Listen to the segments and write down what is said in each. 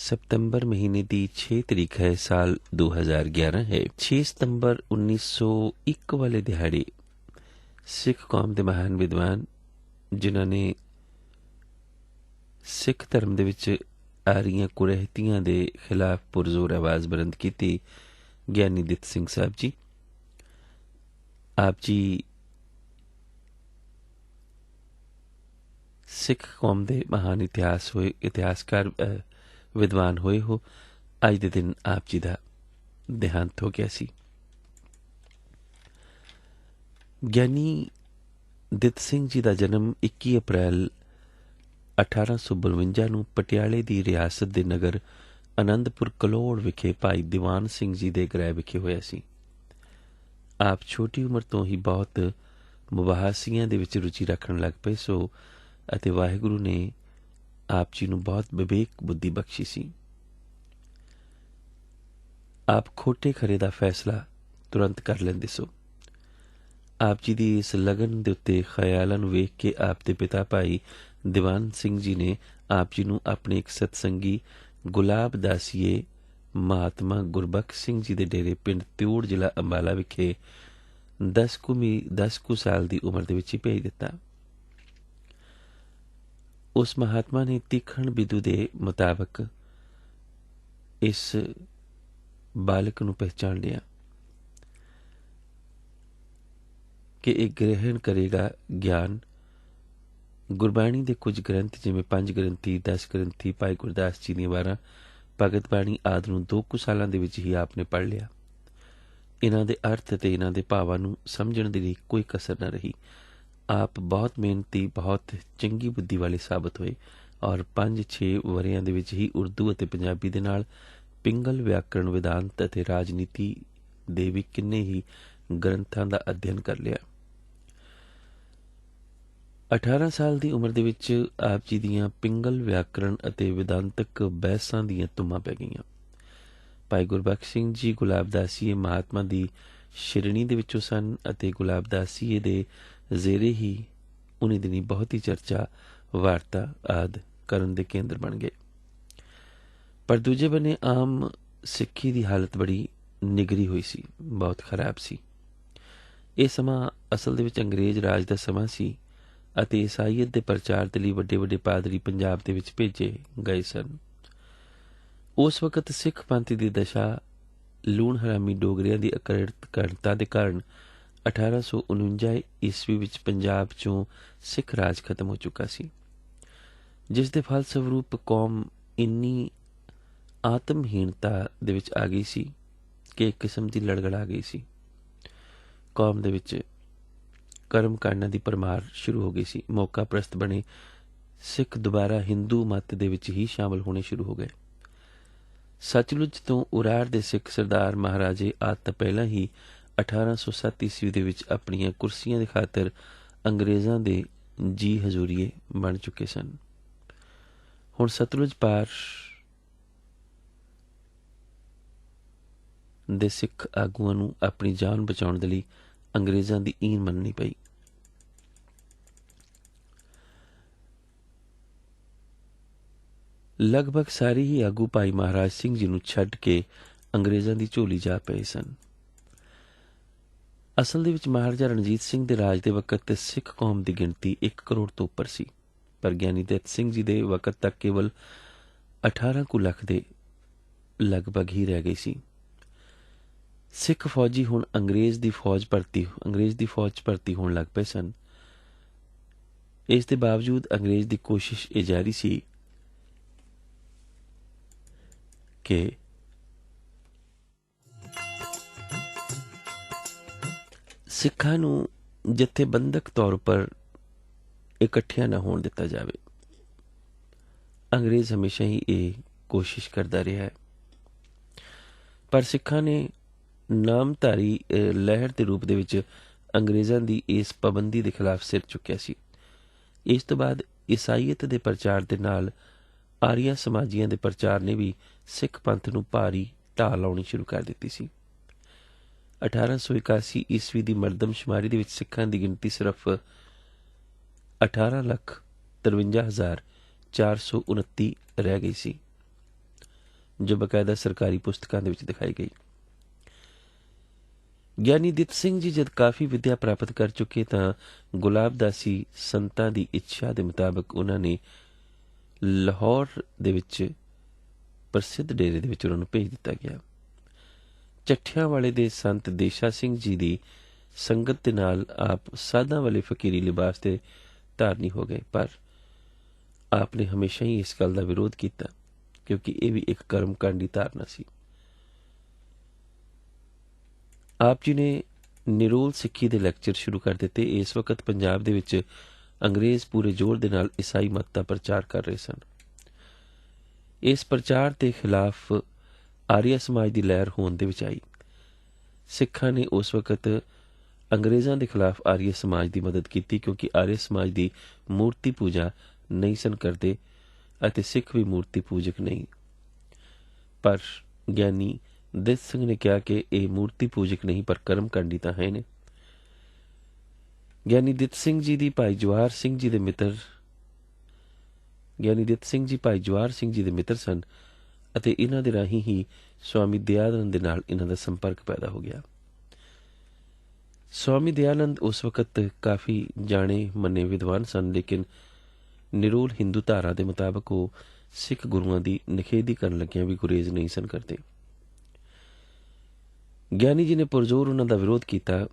सितंबर महीने ਦੀ 6 ਤਰੀਕ ਹੈ ਸਾਲ 2011 ਹੈ 6 ਸਤੰਬਰ 1901 ਵਾਲੇ ਦਿਹਾੜੇ ਸਿੱਖ ਕੌਮ ਦੇ ਮਹਾਨ ਵਿਦਵਾਨ ਜਿਨ੍ਹਾਂ ਨੇ ਸਿੱਖ ਧਰਮ ਦੇ ਵਿੱਚ ਆ ਰਹੀਆਂ ਕੁਰਹਿਤੀਆਂ ਦੇ ਖਿਲਾਫ ਪੁਰਜ਼ੋਰ ਆਵਾਜ਼ ਬੁਲੰਦ ਕੀਤੀ ਗਿਆਨੀ ਦਿੱਤ ਸਿੰਘ ਸਾਹਿਬ ਜੀ ਆਪ ਜੀ ਸਿੱਖ ਕੌਮ ਦੇ ਮਹਾਨ ਇਤਿਹਾਸ ਹੋਏ ਇਤਿਹਾਸਕਾਰ ਅਹ, ਵਿਦਵਾਨ ਹੋਏ ਹੋ, ਅੱਜ ਦੇ ਦਿਨ ਆਪ ਜੀ ਦਾ ਦੇਹਾਂਤ ਹੋ ਗਿਆ ਸੀ। ਗਿਆਨੀ ਦਿੱਤ ਸਿੰਘ ਜੀ ਦਾ ਜਨਮ 21 ਅਪ੍ਰੈਲ 1852 ਨੂੰ ਪਟਿਆਲੇ ਦੀ ਰਿਆਸਤ ਦੇ ਨਗਰ ਅਨੰਦਪੁਰ ਕਲੋੜ ਵਿਖੇ ਭਾਈ ਦੀਵਾਨ ਸਿੰਘ ਜੀ ਦੇ ਗ੍ਰਹਿ ਵਿਖੇ ਹੋਇਆ ਸੀ। ਆਪ ਛੋਟੀ ਉਮਰ ਤੋਂ ਹੀ ਬਹੁਤ ਮੁਬਾਹਸੀਆਂ ਦੇ ਵਿੱਚ ਰੁਚੀ ਰੱਖਣ ਲੱਗ ਪਏ ਸੋ ਅਤੇ ਵਾਹਿਗੁਰੂ ਨੇ ਆਪ ਜੀ ਨੂੰ ਬਹੁਤ ਵਿਵੇਕ ਬੁੱਧੀ ਬਖਸ਼ੀ ਸੀ ਆਪ ਖੋਟੇ ਖਰੇ ਦਾ ਫੈਸਲਾ ਤੁਰੰਤ ਕਰ ਲੈਂਦੇ ਸੋ ਆਪ ਜੀ ਦੀ ਇਸ ਲਗਨ ਦੇ ਉੱਤੇ ਖਿਆਲਾਂ ਨੂੰ ਵੇਖ ਕੇ ਆਪ ਦੇ ਪਿਤਾ ਭਾਈ ਦੀਵਾਨ ਸਿੰਘ ਜੀ ਨੇ ਆਪ ਜੀ ਨੂੰ ਆਪਣੇ ਇੱਕ ਸਤਸੰਗੀ ਗੁਲਾਬ ਦਾਸੀਏ ਮਹਾਤਮਾ ਗੁਰਬਖ ਸਿੰਘ ਜੀ ਦੇ ਡੇਰੇ ਪਿੰਡ ਤਿਉੜ ਜ਼ਿਲ੍ਹਾ ਅੰਬਾਲਾ ਵਿਖੇ 10 ਕੁ ਮੀ 10 ਕੁ ਸਾਲ ਦੀ ਉਮਰ ਦੇ ਵਿੱਚ ਹੀ ਭੇਜ ਦਿੱਤਾ ਉਸ ਮਹਾਤਮਾ ਨੇ ਤੀਖਣ ਬਿਦੂ ਦੇ ਮੁਤਾਬਕ ਇਸ ਬਾਲਕ ਨੂੰ ਪਹਿਚਾਨ ਲਿਆ ਕਿ ਇਹ ਗ੍ਰਹਿਣ ਕਰੇਗਾ ਗਿਆਨ। ਗੁਰਬਾਣੀ ਦੇ ਕੁਝ ਗ੍ਰੰਥ ਜਿਵੇਂ ਪੰਜ ਗ੍ਰੰਥੀ 10 ਗ੍ਰੰਥੀ, ਭਾਈ ਗੁਰਦਾਸ ਜੀ ਦੀਆਂ ਵਾਰਾਂ, ਭਗਤ ਬਾਣੀ ਆਦਿ ਨੂੰ ਦੋ ਕੁ ਸਾਲਾਂ ਦੇ ਵਿੱਚ ਹੀ ਆਪਨੇ ਪੜ੍ਹ ਲਿਆ। ਇਹਨਾਂ ਦੇ ਅਰਥ ਤੇ ਇਹਨਾਂ ਦੇ ਭਾਵਾਂ ਨੂੰ ਸਮਝਣ ਦੇ ਲਈ ਕੋਈ ਕਸਰ ਨਾ ਰਹੀ। ਆਪ ਬਹੁਤ ਮਿਹਨਤੀ, ਬਹੁਤ ਚੰਗੀ ਬੁੱਧੀ ਵਾਲੇ ਸਾਬਤ ਹੋਏ ਔਰ 5-6 ਵਰਿਆਂ ਦੇ ਵਿੱਚ ਹੀ ਉਰਦੂ ਅਤੇ ਪੰਜਾਬੀ ਦੇ ਨਾਲ ਪਿੰਗਲ ਵਿਆਕਰਣ ਵਿਦਾਂਤ ਅਤੇ ਰਾਜਨੀਤੀ ਦੇ ਵੀ ਕਿੰਨੇ ਹੀ ਗ੍ਰੰਥਾਂ ਦਾ ਅਧਿਐਨ ਕਰ ਲਿਆ। 18 ਸਾਲ ਦੀ ਉਮਰ ਦੇ ਵਿੱਚ ਆਪ ਜੀ ਦੀਆਂ ਪਿੰਗਲ ਵਿਆਕਰਣ ਅਤੇ ਵਿਦਾਂਤਕ ਬਹਿਸਾਂ ਦੀਆਂ ਤੁਮਾਂ ਪੈ ਗਈਆਂ। ਭਾਈ ਗੁਰਬਖਸ਼ ਸਿੰਘ ਜੀ ਗੁਲਾਬਦਾਸੀਏ ਮਹਾਤਮਾ ਦੀ ਸ਼੍ਰੇਣੀ ਦੇ ਵਿੱਚੋਂ ਸਨ ਅਤੇ ਗੁਲਾਬਦਾਸੀਏ ਦੇ ਜ਼ੇਰੇ ਹੀ ਉਨੀ ਦਿਨੀ ਬਹੁਤ ਹੀ ਚਰਚਾ, ਵਾਰਤਾ ਆਦ ਕਰਨ ਦੇ ਕੇਂਦਰ ਬਣ ਗਏ। ਪਰ ਦੂਜੇ ਬੰਨੇ ਆਮ ਸਿੱਖੀ ਦੀ ਹਾਲਤ ਬੜੀ ਨਿਗਰੀ ਹੋਈ ਸੀ, ਬਹੁਤ ਖਰਾਬ ਸੀ। ਇਹ ਸਮਾਂ ਅਸਲ ਦੇ ਵਿੱਚ ਅੰਗਰੇਜ਼ ਰਾਜ ਦਾ ਸਮਾਂ ਸੀ ਅਤੇ ਈਸਾਈਅਤ ਦੇ ਪ੍ਰਚਾਰ ਦੇ ਲਈ ਵੱਡੇ ਵੱਡੇ ਪਾਦਰੀ ਪੰਜਾਬ ਦੇ ਵਿੱਚ ਭੇਜੇ ਗਏ ਸਨ। ਉਸ ਵਕਤ ਸਿੱਖ ਪੰਥ ਦੀ ਦਸ਼ਾ ਲੂਣ ਹਰਾਮੀ ਡੋਗਰਿਆਂ ਦੀ ਅਕਰੜਤਾ ਦੇ ਕਾਰਨ 1849 ਈਸਵੀ ਵਿੱਚ ਪੰਜਾਬ ਚੋਂ ਸਿੱਖ ਰਾਜ ਖਤਮ ਹੋ ਚੁੱਕਾ ਸੀ, ਜਿਸ ਦੇ ਫਲਸਰੂਪ ਕੌਮ ਇੰਨੀ ਆਤਮਹੀਣਤਾ ਦੇ ਵਿੱਚ ਆ ਗਈ ਸੀ ਕਿ ਇੱਕ ਕਿਸਮ ਦੀ ਲੜਗੜ ਆ ਗਈ ਸੀ। ਕੌਮ ਦੇ ਵਿੱਚ ਕਰਮ ਕਾਂਡਾਂ ਦੀ ਪਰਮਾਰ ਸ਼ੁਰੂ ਹੋ ਗਈ ਸੀ। ਮੌਕਾ ਪ੍ਰਸਤ ਬਣੇ ਸਿੱਖ ਦੁਬਾਰਾ ਹਿੰਦੂ ਮਤ ਦੇ ਵਿੱਚ ਹੀ ਸ਼ਾਮਲ ਹੋਣੇ ਸ਼ੁਰੂ ਹੋ ਗਏ। ਸਚਲੁਜ ਤੋਂ ਉਰਾਰ ਦੇ ਸਿੱਖ ਸਰਦਾਰ ਮਹਾਰਾਜੇ ਆਤ ਪਹਿਲਾਂ ਹੀ 1807 ਈਸਵੀ ਦੇ ਵਿੱਚ ਆਪਣੀਆਂ ਕੁਰਸੀਆਂ ਦੀ ਖਾਤਰ ਅੰਗਰੇਜ਼ਾਂ ਦੇ ਜੀ ਹਜ਼ੂਰੀਏ ਬਣ ਚੁੱਕੇ ਸਨ। ਹੁਣ ਸਤਲੁਜ ਪਾਰ ਦੇ ਸਿੱਖ ਆਗੂਆਂ ਨੂੰ ਆਪਣੀ ਜਾਨ ਬਚਾਉਣ ਦੇ ਲਈ ਅੰਗਰੇਜ਼ਾਂ ਦੀ ਈਨ ਮੰਨਣੀ ਪਈ। ਲਗਭਗ ਸਾਰੇ ਹੀ ਆਗੂ ਭਾਈ ਮਹਾਰਾਜ ਸਿੰਘ ਜੀ ਨੂੰ ਛੱਡ ਕੇ ਅੰਗਰੇਜ਼ਾਂ ਦੀ ਝੋਲੀ ਜਾ ਪਏ ਸਨ। ਅਸਲ ਦੇ ਵਿੱਚ ਮਹਾਰਾਜਾ ਰਣਜੀਤ ਸਿੰਘ ਦੇ ਰਾਜ ਦੇ ਵਕਤ ਤੇ ਸਿੱਖ ਕੌਮ ਦੀ ਗਿਣਤੀ 1 ਕਰੋੜ ਤੋਂ ਉੱਪਰ ਸੀ। ਪਰ ਗਿਆਨੀ ਦਿੱਤ ਸਿੰਘ ਜੀ ਦੇ ਵਕਤ ਤੱਕ ਕੇਵਲ 18 ਕੁ ਲੱਖ ਦੇ ਲਗਭਗ ਹੀ ਰਹਿ ਗਈ ਸੀ। ਸਿੱਖ ਫੌਜੀ ਹੁਣ ਅੰਗਰੇਜ਼ ਦੀ ਫੌਜ ਭਰਤੀ, ਅੰਗਰੇਜ਼ ਦੀ ਫੌਜ ਭਰਤੀ ਹੋਣ ਲੱਗ ਪਏ ਸਨ। ਇਸ ਦੇ ਬਾਵਜੂਦ ਅੰਗਰੇਜ਼ ਦੀ ਕੋਸ਼ਿਸ਼ ਇਹ ਜਾਰੀ ਸੀ ਕਿ ਸਿੱਖਾਂ ਨੂੰ ਜਥੇਬੰਦਕ ਤੌਰ ਪਰ ਇਕੱਠਿਆਂ ਨਾ ਹੋਣ ਦਿੱਤਾ ਜਾਵੇ। ਅੰਗਰੇਜ਼ ਹਮੇਸ਼ਾ ਹੀ ਇਹ ਕੋਸ਼ਿਸ਼ ਕਰਦਾ ਰਿਹਾ ਹੈ। ਪਰ ਸਿੱਖਾਂ ਨੇ ਨਾਮਧਾਰੀ ਲਹਿਰ ਦੇ ਰੂਪ ਦੇ ਵਿੱਚ ਅੰਗਰੇਜ਼ਾਂ ਦੀ ਇਸ ਪਾਬੰਦੀ ਦੇ ਖਿਲਾਫ ਸਿਰ ਚੁੱਕਿਆ ਸੀ। ਇਸ ਤੋਂ ਬਾਅਦ ਈਸਾਈਅਤ ਦੇ ਪ੍ਰਚਾਰ ਦੇ ਨਾਲ ਆਰੀਆ ਸਮਾਜੀਆਂ ਦੇ ਪ੍ਰਚਾਰ ਨੇ ਵੀ ਸਿੱਖ ਪੰਥ ਨੂੰ ਭਾਰੀ ਢਾਹ ਲਾਉਣੀ ਸ਼ੁਰੂ ਕਰ ਦਿੱਤੀ ਸੀ। 1881 ਈਸਵੀ ਦੀ ਮਰਦਮਸ਼ੁਮਾਰੀ ਦੇ ਵਿੱਚ ਸਿੱਖਾਂ ਦੀ ਗਿਣਤੀ ਸਿਰਫ 18 ਲੱਖ 53429 ਰਹਿ ਗਈ ਸੀ, ਜੋ ਬਕਾਇਦਾ ਸਰਕਾਰੀ ਪੁਸਤਕਾਂ ਦੇ ਵਿੱਚ ਦਿਖਾਈ ਗਈ। ਗਿਆਨੀ ਦਿੱਤ ਸਿੰਘ ਜੀ ਜਦ ਕਾਫੀ ਵਿਦਿਆ ਪ੍ਰਾਪਤ ਕਰ ਚੁੱਕੇ ਤਾਂ ਗੁਲਾਬਦਾਸੀ ਸੰਤਾਂ ਦੀ ਇੱਛਾ ਦੇ ਮੁਤਾਬਕ ਉਹਨਾਂ ਨੇ ਲਾਹੌਰ ਦੇ ਵਿੱਚ ਪ੍ਰਸਿੱਧ ਡੇਰੇ ਦੇ ਵਿੱਚ ਉਹਨਾਂ ਨੂੰ ਭੇਜ ਦਿੱਤਾ ਗਿਆ। ਚੱਠਿਆਂ ਵਾਲੇ ਦੇ ਸੰਤ ਦੇਸ਼ਾ ਸਿੰਘ ਜੀ ਦੀ ਸੰਗਤ ਦੇ ਨਾਲ ਆਪ ਸਾਧਾਂ ਵਾਲੇ ਫਕੀਰੀ ਲਿਬਾਸ ਤੇ ਧਾਰਨੀ ਹੋ ਗਏ। ਪਰ ਆਪ ਨੇ ਹਮੇਸ਼ਾ ਹੀ ਇਸ ਗੱਲ ਦਾ ਵਿਰੋਧ ਕੀਤਾ ਕਿਉਂਕਿ ਇਹ ਵੀ ਇੱਕ ਕਰਮਕਾਂਡੀ ਧਾਰਨਾ ਸੀ। ਆਪ ਜੀ ਨੇ ਨਿਰੋਲ ਸਿੱਖੀ ਦੇ ਲੈਕਚਰ ਸ਼ੁਰੂ ਕਰ ਦਿੱਤੇ। ਇਸ ਵਕਤ ਪੰਜਾਬ ਦੇ ਵਿੱਚ ਅੰਗਰੇਜ਼ ਪੂਰੇ ਜ਼ੋਰ ਦੇ ਨਾਲ ਈਸਾਈ ਮਤ ਦਾ ਪ੍ਰਚਾਰ ਕਰ ਰਹੇ ਸਨ। ਇਸ ਪ੍ਰਚਾਰ ਦੇ ਖਿਲਾਫ ਆਰੀਆ ਸਮਾਜ ਦੀ ਲਹਿਰ ਹੋਣ ਦੇ ਵਿੱਚ ਆਈ। ਸਿੱਖਾਂ ਨੇ ਉਸ ਵਕਤ ਅੰਗਰੇਜ਼ਾਂ ਦੇ ਖਿਲਾਫ ਆਰੀਆ ਸਮਾਜ ਦੀ ਮਦਦ ਕੀਤੀ ਕਿਉਂਕਿ ਆਰੀਆ ਸਮਾਜ ਦੀ ਮੂਰਤੀ ਪੂਜਾ ਨਹੀਂ ਸਨ ਕਰਦੇ ਅਤੇ ਸਿੱਖ ਵੀ ਮੂਰਤੀ ਪੂਜਕ ਨਹੀਂ। ਪਰ ਗਿਆਨੀ ਦਿੱਤ ਸਿੰਘ ਨੇ ਕਿਹਾ ਕਿ ਇਹ ਮੂਰਤੀ ਪੂਜਕ ਨਹੀਂ, ਪਰ ਕਰਮ ਕਰਮਕਾਂਡੀ ਤਾਂ ਹੈ ਨੇ। ਗਿਆਨੀ ਦਿੱਤ ਸਿੰਘ ਜੀ ਦੀ ਭਾਈ ਜਵਾਹਰ ਸਿੰਘ ਜੀ ਦੇ ਮਿੱਤਰ ਗਿਆਨੀ ਦਿੱਤ ਸਿੰਘ ਜੀ, ਭਾਈ ਜਵਾਹਰ ਸਿੰਘ ਜੀ ਦੇ ਮਿੱਤਰ ਸਨ। ਅਤੇ ਇਹਨਾਂ ਦੇ ਰਾਹੀਂ ਹੀ ਸਵਾਮੀ ਦਇਆਨੰਦ ਦੇ ਨਾਲ ਇਹਨਾਂ ਦਾ ਸੰਪਰਕ ਪੈਦਾ ਹੋ ਗਿਆ। ਸਵਾਮੀ ਦਇਆਨੰਦ ਉਸ ਵਕਤ ਕਾਫੀ ਜਾਣੇ ਮੰਨੇ ਵਿਦਵਾਨ ਸਨ, ਲੇਕਿਨ ਨਿਰੋਲ ਹਿੰਦੂ ਧਾਰਾ ਦੇ ਮੁਤਾਬਕ ਉਹ ਸਿੱਖ ਗੁਰੂਆਂ ਦੀ ਨਿਖੇਧੀ ਕਰਨ ਲੱਗਿਆਂ ਵੀ ਗੁਰੇਜ਼ ਨਹੀਂ ਸਨ ਕਰਦੇ। ਗਿਆਨੀ ਜੀ ਨੇ ਪੁਰਜ਼ੋਰ ਉਹਨਾਂ ਦਾ ਵਿਰੋਧ ਕੀਤਾ।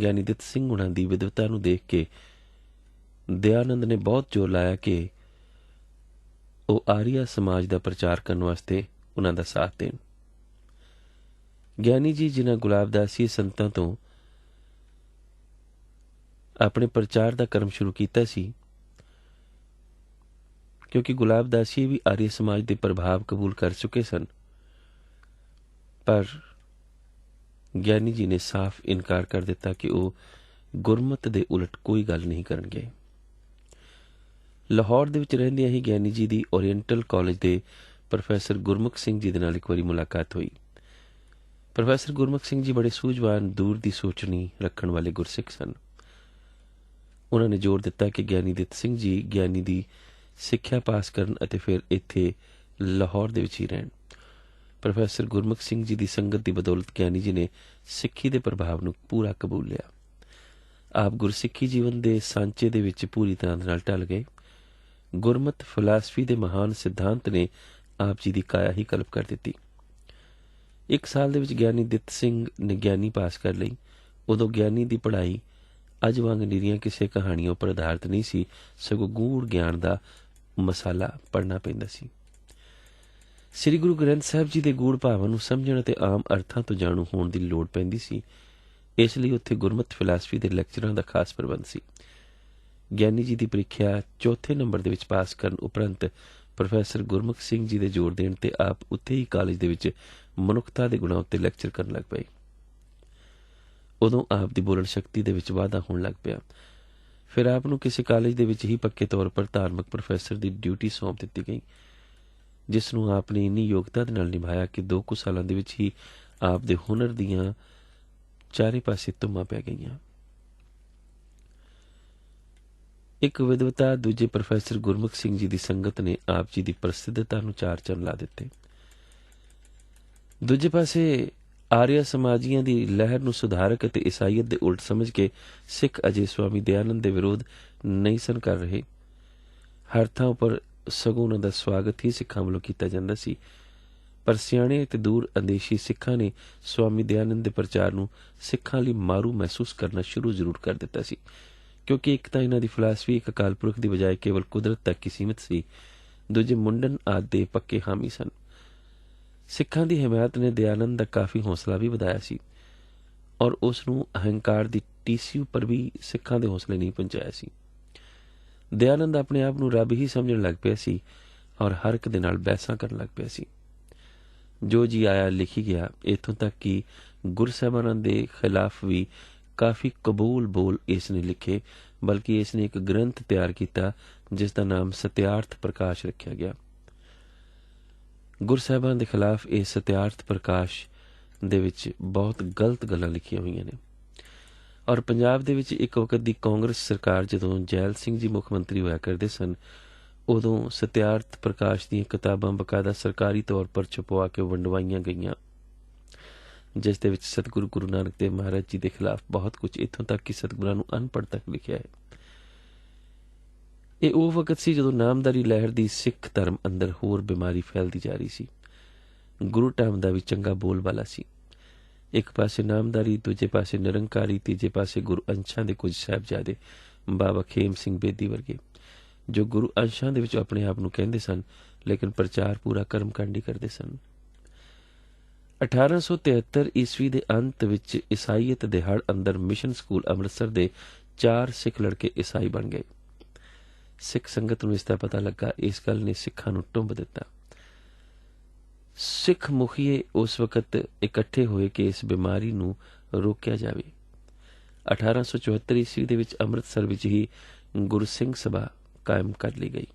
ਗਿਆਨੀ ਦਿੱਤ ਸਿੰਘ ਉਹਨਾਂ ਦੀ ਵਿਦਵਤਾ ਨੂੰ ਦੇਖ ਕੇ ਦਇਆਨੰਦ ਨੇ ਬਹੁਤ ਜ਼ੋਰ ਲਾਇਆ ਕਿ ਉਹ ਆਰੀਆ ਸਮਾਜ ਦਾ ਪ੍ਰਚਾਰ ਕਰਨ ਵਾਸਤੇ ਉਹਨਾਂ ਦਾ ਸਾਥ ਦੇਣ। ਗਿਆਨੀ ਜੀ ਜਿਨ੍ਹਾਂ ਗੁਲਾਬਦਾਸੀ ਸੰਤਾਂ ਤੋਂ ਆਪਣੇ ਪ੍ਰਚਾਰ ਦਾ ਕਰਮ ਸ਼ੁਰੂ ਕੀਤਾ ਸੀ, ਕਿਉਂਕਿ ਗੁਲਾਬਦਾਸੀ ਵੀ ਆਰੀਆ ਸਮਾਜ ਦੇ ਪ੍ਰਭਾਵ ਕਬੂਲ ਕਰ ਚੁੱਕੇ ਸਨ, ਪਰ ਗਿਆਨੀ ਜੀ ਨੇ ਸਾਫ਼ ਇਨਕਾਰ ਕਰ ਦਿੱਤਾ ਕਿ ਉਹ ਗੁਰਮਤ ਦੇ ਉਲਟ ਕੋਈ ਗੱਲ ਨਹੀਂ ਕਰਨਗੇ। ਲਾਹੌਰ ਦੇ ਵਿੱਚ ਰਹਿੰਦਿਆਂ ਹੀ ਗਿਆਨੀ ਜੀ ਦੀ ਓਰੀਐਂਟਲ ਕਾਲਜ ਦੇ ਪ੍ਰੋਫੈਸਰ ਗੁਰਮੁਖ ਸਿੰਘ ਜੀ ਦੇ ਨਾਲ ਇੱਕ ਵਾਰੀ ਮੁਲਾਕਾਤ ਹੋਈ। ਪ੍ਰੋਫੈਸਰ ਗੁਰਮੁਖ ਸਿੰਘ ਜੀ ਬੜੇ ਸੂਝਵਾਨ, ਦੂਰ ਦੀ ਸੋਚਣੀ ਰੱਖਣ ਵਾਲੇ ਗੁਰਸਿੱਖ ਸਨ। ਉਹਨਾਂ ਨੇ ਜ਼ੋਰ ਦਿੱਤਾ ਕਿ ਗਿਆਨੀ ਦਿੱਤ ਸਿੰਘ ਜੀ ਗਿਆਨੀ ਦੀ ਸਿੱਖਿਆ ਪਾਸ ਕਰਨ ਅਤੇ ਫਿਰ ਇੱਥੇ ਲਾਹੌਰ ਦੇ ਵਿੱਚ ਹੀ ਰਹਿਣ। ਪ੍ਰੋਫੈਸਰ ਗੁਰਮੁਖ ਸਿੰਘ ਜੀ ਦੀ ਸੰਗਤ ਦੀ ਬਦੌਲਤ ਗਿਆਨੀ ਜੀ ਨੇ ਸਿੱਖੀ ਦੇ ਪ੍ਰਭਾਵ ਨੂੰ ਪੂਰਾ ਕਬੂਲ ਲਿਆ। ਆਪ ਗੁਰਸਿੱਖੀ ਜੀਵਨ ਦੇ ਸਾਂਚੇ ਦੇ ਵਿੱਚ ਪੂਰੀ ਤਰ੍ਹਾਂ ਨਾਲ ਢਲ ਗਏ। ਗੁਰਮਤ ਫਿਲਾਸਫੀ ਦੇ ਮਹਾਨ ਸਿਧਾਂਤ ਨੇ ਆਪ ਜੀ ਦੀ ਕਾਇਆ ਹੀ ਕਲਪ ਕਰ ਦਿੱਤੀ। ਇੱਕ ਸਾਲ ਦੇ ਵਿੱਚ ਗਿਆਨੀ ਦਿੱਤ ਸਿੰਘ ਨੇ ਗਿਆਨੀ ਪਾਸ ਕਰ ਲਈ। ਉਦੋਂ ਗਿਆਨੀ ਦੀ ਪੜ੍ਹਾਈ ਅੱਜ ਵਾਂਗ ਨਿਰੀਆਂ ਕਿਸੇ ਕਹਾਣੀਆਂ ਉੱਪਰ ਆਧਾਰਿਤ ਨਹੀਂ ਸੀ, ਸਗੋਂ ਗੂੜ ਗਿਆਨ ਦਾ ਮਸਾਲਾ ਪੜਨਾ ਪੈਂਦਾ ਸੀ। ਸ੍ਰੀ ਗੁਰੂ ਗ੍ਰੰਥ ਸਾਹਿਬ ਜੀ ਦੇ ਗੂੜ ਭਾਵਾਂ ਨੂੰ ਸਮਝਣ ਅਤੇ ਆਮ ਅਰਥਾਂ ਤੋਂ ਜਾਣੂ ਹੋਣ ਦੀ ਲੋੜ ਪੈਂਦੀ ਸੀ। ਇਸ ਲਈ ਉੱਥੇ ਗੁਰਮਤਿ ਫਿਲਾਸਫੀ ਦੇ ਲੈਕਚਰਾਂ ਦਾ ਖਾਸ ਪ੍ਰਬੰਧ ਸੀ। ਗਿਆਨੀ ਜੀ ਦੀ ਪ੍ਰੀਖਿਆ ਚੌਥੇ ਨੰਬਰ ਦੇ ਵਿੱਚ ਪਾਸ ਕਰਨ ਉਪਰੰਤ ਪ੍ਰੋਫੈਸਰ ਗੁਰਮੁਖ ਸਿੰਘ ਜੀ ਦੇ ਜ਼ੋਰ ਦੇਣ ਤੇ ਆਪ ਉੱਥੇ ਹੀ ਕਾਲਜ ਦੇ ਵਿੱਚ ਮਨੁੱਖਤਾ ਦੇ ਗੁਣਾਂ ਉੱਤੇ ਲੈਕਚਰ ਕਰਨ ਲੱਗ ਪਏ। ਉਦੋਂ ਆਪ ਦੀ ਬੋਲਣ ਸ਼ਕਤੀ ਦੇ ਵਿੱਚ ਵਾਧਾ ਹੋਣ ਲੱਗ ਪਿਆ। ਫਿਰ ਆਪ ਨੂੰ ਕਿਸੇ ਕਾਲਜ ਦੇ ਵਿੱਚ ਹੀ ਪੱਕੇ ਤੌਰ ਪਰ ਧਾਰਮਿਕ ਪ੍ਰੋਫੈਸਰ ਦੀ ਡਿਊਟੀ ਸੌਂਪ ਦਿੱਤੀ ਗਈ, ਜਿਸ ਨੂੰ ਆਪ ਨੇ ਇੰਨੀ ਯੋਗਤਾ ਦੇ ਨਾਲ ਨਿਭਾਇਆ ਕਿ ਦੋ ਕੁ ਸਾਲਾਂ ਦੇ ਵਿੱਚ ਹੀ ਆਪ ਦੇ ਹੁਨਰ ਦੀਆਂ ਚਾਰੇ ਪਾਸੇ ਤੁਮਾਂ ਪੈ ਗਈਆਂ। ਇੱਕ ਵਿਦਵਤਾ ਦੂਜੇ ਪ੍ਰੋਫੈਸਰ ਗੁਰਮੁਖ ਸਿੰਘ ਜੀ ਦੀ ਸੰਗਤ ਨੇ ਆਪ ਜੀ ਦੀ ਪ੍ਰਸਿੱਧਤਾ ਨੂੰ ਚਾਰ ਚੰਨ ਲਾ ਦਿੱਤੇ। ਦੂਜੇ ਪਾਸੇ ਆਰੀਆ ਸਮਾਜੀਆਂ ਦੀ ਲਹਿਰ ਨੂੰ ਸੁਧਾਰਕ ਅਤੇ ਈਸਾਈਅਤ ਦੇ ਉਲਟ ਸਮਝ ਕੇ ਸਿੱਖ ਅਜੇ ਸਵਾਮੀ ਦਇਆਨੰਦ ਦੇ ਵਿਰੋਧ ਨਹੀਂ ਸਨ ਕਰ ਰਹੇ। ਹਰ ਥਾਂ ਉੱਪਰ ਸਗੋਂ ਉਹਨਾਂ ਦਾ ਸਵਾਗਤ ਹੀ ਸਿੱਖਾਂ ਵੱਲੋਂ ਕੀਤਾ ਜਾਂਦਾ ਸੀ। ਪਰ ਸਿਆਣੇ ਤੇ ਦੂਰ ਅੰਦੇਸ਼ੀ ਸਿੱਖਾਂ ਨੇ ਸਵਾਮੀ ਦਇਆਨੰਦ ਦੇ ਪ੍ਰਚਾਰ ਨੂੰ ਸਿੱਖਾਂ ਲਈ ਮਾਰੂ ਮਹਿਸੂਸ ਕਰਨਾ ਸ਼ੁਰੂ ਜ਼ਰੂਰ ਕਰ ਦਿੱਤਾ ਸੀ। ਕਿਉਂਕਿ ਇੱਕ ਤਾਂ ਇਹਨਾਂ ਦੀ ਫਿਲਾਸਫੀ, ਇੱਕ ਅਕਾਲ ਪੁਰਖ ਦੀ ਬਜਾਏ ਕੇਵਲ ਕੁਦਰਤ ਤੱਕ ਹੀ ਸੀਮਿਤ ਸੀ, ਦੂਜੇ ਮੁੰਡਨ ਆਦਿ ਦੇ ਪੱਕੇ ਹਾਮੀ ਸਨ। ਸਿੱਖਾਂ ਦੀ ਹਮਾਇਤ ਨੇ ਦਇਆਨੰਦ ਦਾ ਕਾਫੀ ਹੌਸਲਾ ਵੀ ਵਧਾਇਆ ਸੀ ਔਰ ਉਸ ਨੂੰ ਅਹੰਕਾਰ ਦੀ ਟੀਸੀ ਉੱਪਰ ਵੀ ਸਿੱਖਾਂ ਦੇ ਹੌਸਲੇ ਨਹੀਂ ਪਹੁੰਚਾਇਆ ਸੀ। ਦਇਆਨੰਦ ਆਪਣੇ ਆਪ ਨੂੰ ਰੱਬ ਹੀ ਸਮਝਣ ਲੱਗ ਪਿਆ ਸੀ ਔਰ ਹਰ ਇੱਕ ਦੇ ਨਾਲ ਬਹਿਸਾਂ ਕਰਨ ਲੱਗ ਪਿਆ ਸੀ। ਜੋ ਜੀ ਆਇਆ ਲਿਖੀ ਗਿਆ, ਇਥੋਂ ਤੱਕ ਕਿ ਗੁਰਸਹਿਬਾਨਾਂ ਦੇ ਖਿਲਾਫ ਵੀ ਕਾਫੀ ਕਬੂਲ ਬੋਲ ਇਸ ਨੇ ਲਿਖੇ, ਬਲਕਿ ਇਸ ਨੇ ਇੱਕ ਗ੍ਰੰਥ ਤਿਆਰ ਕੀਤਾ, ਜਿਸ ਦਾ ਨਾਮ ਸਤਿਆਰਥ ਪ੍ਰਕਾਸ਼ ਰੱਖਿਆ ਗਿਆ। ਗੁਰਸਹਿਬਾਨ ਦੇ ਖਿਲਾਫ ਇਹ ਸਤਿਆਰਥ ਪ੍ਰਕਾਸ਼ ਦੇ ਵਿੱਚ ਬਹੁਤ ਗਲਤ ਗੱਲਾਂ ਲਿਖੀਆਂ ਹੋਈਆਂ ਨੇ। ਔਰ ਪੰਜਾਬ ਦੇ ਵਿੱਚ ਇੱਕ ਵਕਤ ਦੀ ਕਾਂਗਰਸ ਸਰਕਾਰ ਜਦੋਂ ਜੈਲ ਸਿੰਘ ਜੀ ਮੁੱਖ ਮੰਤਰੀ ਹੋਇਆ ਕਰਦੇ ਸਨ, ਉਦੋਂ ਸਤਿਆਰਥ ਪ੍ਰਕਾਸ਼ ਦੀਆਂ ਕਿਤਾਬਾਂ ਬਕਾਇਦਾ ਸਰਕਾਰੀ ਤੌਰ ਪਰ ਛਪਵਾ ਕੇ ਵੰਡਵਾਈਆਂ ਗਈਆਂ। ਜਿਸ ਦੇ ਵਿੱਚ ਸਤਿਗੁਰੂ ਗੁਰੂ ਨਾਨਕ ਦੇਵ ਮਹਾਰਾਜ ਜੀ ਦੇ ਖਿਲਾਫ ਬਹੁਤ ਕੁਝ ਇੱਥੋਂ ਤੱਕ ਕਿ ਸਤਿਗੁਰਾਂ ਨੂੰ ਅਨਪੜ੍ਹ ਤੱਕ ਲਿਖਿਆ ਹੈ। ਇਹ ਉਹ ਵਕਤ ਸੀ ਜਦੋਂ ਨਾਮਦਾਰੀ ਲਹਿਰ ਦੀ ਸਿੱਖ ਧਰਮ ਅੰਦਰ ਹੋਰ ਬਿਮਾਰੀ ਫੈਲਦੀ ਜਾ ਰਹੀ ਸੀ। ਗੁਰੂ ਟਾਈਮ ਦਾ ਵੀ ਚੰਗਾ ਬੋਲਬਾਲਾ ਸੀ। ਇੱਕ ਪਾਸੇ ਨਾਮਦਾਰੀ, ਦੂਜੇ ਪਾਸੇ ਨਿਰੰਕਾਰੀ, ਤੀਜੇ ਪਾਸੇ ਗੁਰੂ ਅੰਸ਼ਾਂ ਦੇ ਕੁਝ ਸਾਹਿਬਜ਼ਾਦੇ ਬਾਬਾ ਖੇਮ ਸਿੰਘ ਬੇਦੀ ਵਰਗੇ, ਜੋ ਗੁਰੂ ਅੰਸ਼ਾਂ ਦੇ ਵਿੱਚ ਆਪਣੇ ਆਪ ਨੂੰ ਕਹਿੰਦੇ ਸਨ, ਲੇਕਿਨ ਪ੍ਰਚਾਰ ਪੂਰਾ ਕਰਮਕਾਂਡੀ ਕਰਦੇ ਸਨ। 1873 ਈਸਵੀ ਦੇ ਅੰਤ ਵਿੱਚ ਈਸਾਈਅਤ ਦੇ ਹੜ ਅੰਦਰ ਮਿਸ਼ਨ ਸਕੂਲ ਅੰਮ੍ਰਿਤਸਰ ਦੇ ਚਾਰ ਸਿੱਖ ਲੜਕੇ ਈਸਾਈ ਬਣ ਗਏ। ਸਿੱਖ ਸੰਗਤ ਨੂੰ ਇਸ ਦਾ ਪਤਾ ਲੱਗਾ, ਇਸ ਗੱਲ ਨੇ ਸਿੱਖਾਂ ਨੂੰ ਟੁੰਬ ਦਿੱਤਾ। ਸਿੱਖ ਮੁਖੀਏ ਉਸ ਵਕਤ ਇਕੱਠੇ ਹੋਏ ਕਿ ਇਸ ਬਿਮਾਰੀ ਨੂੰ ਰੋਕਿਆ ਜਾਵੇ। 1874 ਈਸਵੀ ਦੇ ਵਿੱਚ ਅੰਮ੍ਰਿਤਸਰ ਵਿੱਚ ਹੀ ਗੁਰਸਿੰਘ ਸਭਾ ਕਾਇਮ ਕਰ ਲਈ ਗਈ।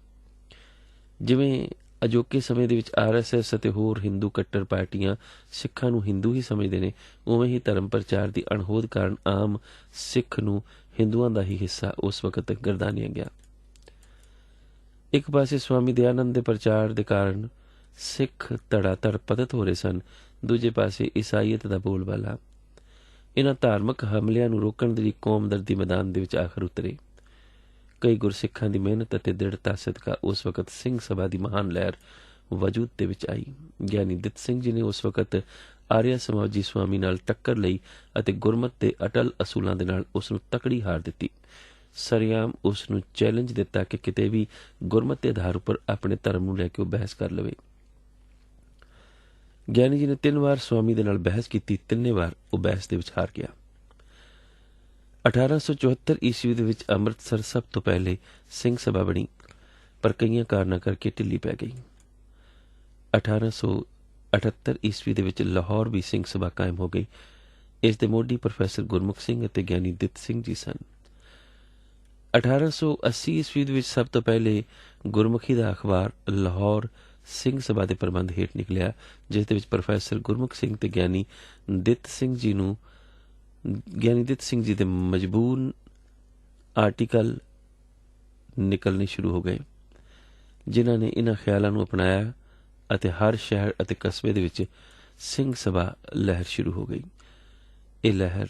ਜਿਵੇਂ ਅਜੋਕੇ ਸਮੇਂ ਦੇ ਵਿੱਚ ਆਰਐਸਐਸ ਅਤੇ ਹੋਰ ਹਿੰਦੂ ਕੱਟੜ ਪਾਰਟੀਆਂ ਸਿੱਖਾਂ ਨੂੰ ਹਿੰਦੂ ਹੀ ਸਮਝਦੇ ਨੇ, ਉਵੇਂ ਹੀ ਧਰਮ ਪ੍ਰਚਾਰ ਦੀ ਅਣਹੋਦ ਕਾਰਨ ਆਮ ਸਿੱਖ ਨੂੰ ਹਿੰਦੂਆਂ ਦਾ ਹੀ ਹਿੱਸਾ ਉਸ ਵਕਤ ਗਰਦਾਨਿਆ ਗਿਆ। ਇੱਕ ਪਾਸੇ ਸਵਾਮੀ ਦਇਆਨੰਦ ਦੇ ਪ੍ਰਚਾਰ ਦੇ ਕਾਰਨ ਸਿੱਖ ਧੜਾ ਧੜ ਪਤਤ ਹੋ ਰਹੇ ਸਨ, ਦੂਜੇ ਪਾਸੇ ਈਸਾਈਅਤ ਦਾ ਬੋਲਬਾਲਾ। ਇਹਨਾਂ ਧਾਰਮਿਕ ਹਮਲਿਆਂ ਨੂੰ ਰੋਕਣ ਦੇ ਲਈ ਕੌਮ ਦਰਦੀ ਮੈਦਾਨ ਦੇ ਵਿੱਚ ਆਖਰ ਉਤਰੇ। ਕਈ ਗੁਰਸਿੱਖਾਂ ਦੀ ਮਿਹਨਤ ਅਤੇ ਦ੍ਰਿੜਤਾ ਸਦਕਾ ਉਸ ਵਕਤ ਸਿੰਘ ਸਭਾ ਦੀ ਮਹਾਨ ਲਹਿਰ ਵਜੂਦ ਦੇ ਵਿੱਚ ਆਈ। ਗਿਆਨੀ ਦਿੱਤ ਸਿੰਘ ਜੀ ਨੇ ਉਸ ਵਕਤ ਆਰਿਆ ਸਮਾਜੀ ਸਵਾਮੀ ਨਾਲ ਟੱਕਰ ਲਈ ਅਤੇ ਗੁਰਮਤ ਦੇ ਅਟਲ ਅਸੂਲਾਂ ਦੇ ਨਾਲ ਉਸ ਨੂੰ ਤਕੜੀ ਹਾਰ ਦਿੱਤੀ। ਸਰਿਆਮ ਉਸ ਨੂੰ ਚੈਲੰਜ ਦਿੱਤਾ ਕਿ ਕਿਤੇ ਵੀ ਗੁਰਮਤ ਦੇ ਆਧਾਰ ਉੱਪਰ ਆਪਣੇ ਧਰਮ ਨੂੰ ਲੈ ਕੇ ਉਹ ਬਹਿਸ ਕਰ ਲਵੇ। ਗਿਆਨੀ ਜੀ ਨੇ ਤਿੰਨ ਵਾਰ ਸਵਾਮੀ ਦੇ ਨਾਲ ਬਹਿਸ ਕੀਤੀ, ਤਿੰਨੇ ਵਾਰ ਉਹ ਬਹਿਸ ਦੇ ਵਿੱਚ ਹਾਰ ਗਿਆ। 1874 ਈਸਵੀ ਦੇ ਵਿੱਚ ਅੰਮ੍ਰਿਤਸਰ ਸਭ ਤੋਂ ਪਹਿਲੇ ਸਿੰਘ ਸਭਾ ਬਣੀ, ਪਰ ਕਈਆਂ ਕਾਰਨਾਂ ਕਰਕੇ ਢਿੱਲੀ ਪੈ ਗਈ। 1878 ਈਸਵੀ ਦੇ ਵਿੱਚ ਲਾਹੌਰ ਵੀ ਸਿੰਘ ਸਭਾ ਕਾਇਮ ਹੋ ਗਈ। ਇਸ ਦੇ ਮੋਢੀ ਪ੍ਰੋਫੈਸਰ ਗੁਰਮੁਖ ਸਿੰਘ ਅਤੇ ਗਿਆਨੀ ਦਿੱਤ ਸਿੰਘ ਜੀ ਸਨ। 1880 ਈਸਵੀ ਦੇ ਵਿੱਚ ਸਭ ਤੋਂ ਪਹਿਲੇ ਗੁਰਮੁਖੀ ਦਾ ਅਖਬਾਰ ਲਾਹੌਰ ਸਿੰਘ ਸਭਾ ਦੇ ਪ੍ਰਬੰਧ ਹੇਠ ਨਿਕਲਿਆ, ਜਿਸ ਦੇ ਵਿੱਚ ਪ੍ਰੋਫੈਸਰ ਗੁਰਮੁਖ ਸਿੰਘ ਤੇ ਗਿਆਨੀ ਦਿੱਤ ਸਿੰਘ ਜੀ ਨੂੰ ਗਿਆਨੀ ਸਿੰਘ ਜੀ ਦੇ ਮਜਬੂਰ ਆਰਟੀਕਲ ਨਿਕਲਣੇ ਸ਼ੁਰੂ ਹੋ ਗਏ, ਜਿਨ੍ਹਾਂ ਨੇ ਇਹਨਾਂ ਖਿਆਲਾਂ ਨੂੰ ਅਪਣਾਇਆ ਅਤੇ ਹਰ ਸ਼ਹਿਰ ਅਤੇ ਕਸਬੇ ਦੇ ਵਿੱਚ ਸਿੰਘ ਸਭਾ ਲਹਿਰ ਸ਼ੁਰੂ ਹੋ ਗਈ। ਇਹ ਲਹਿਰ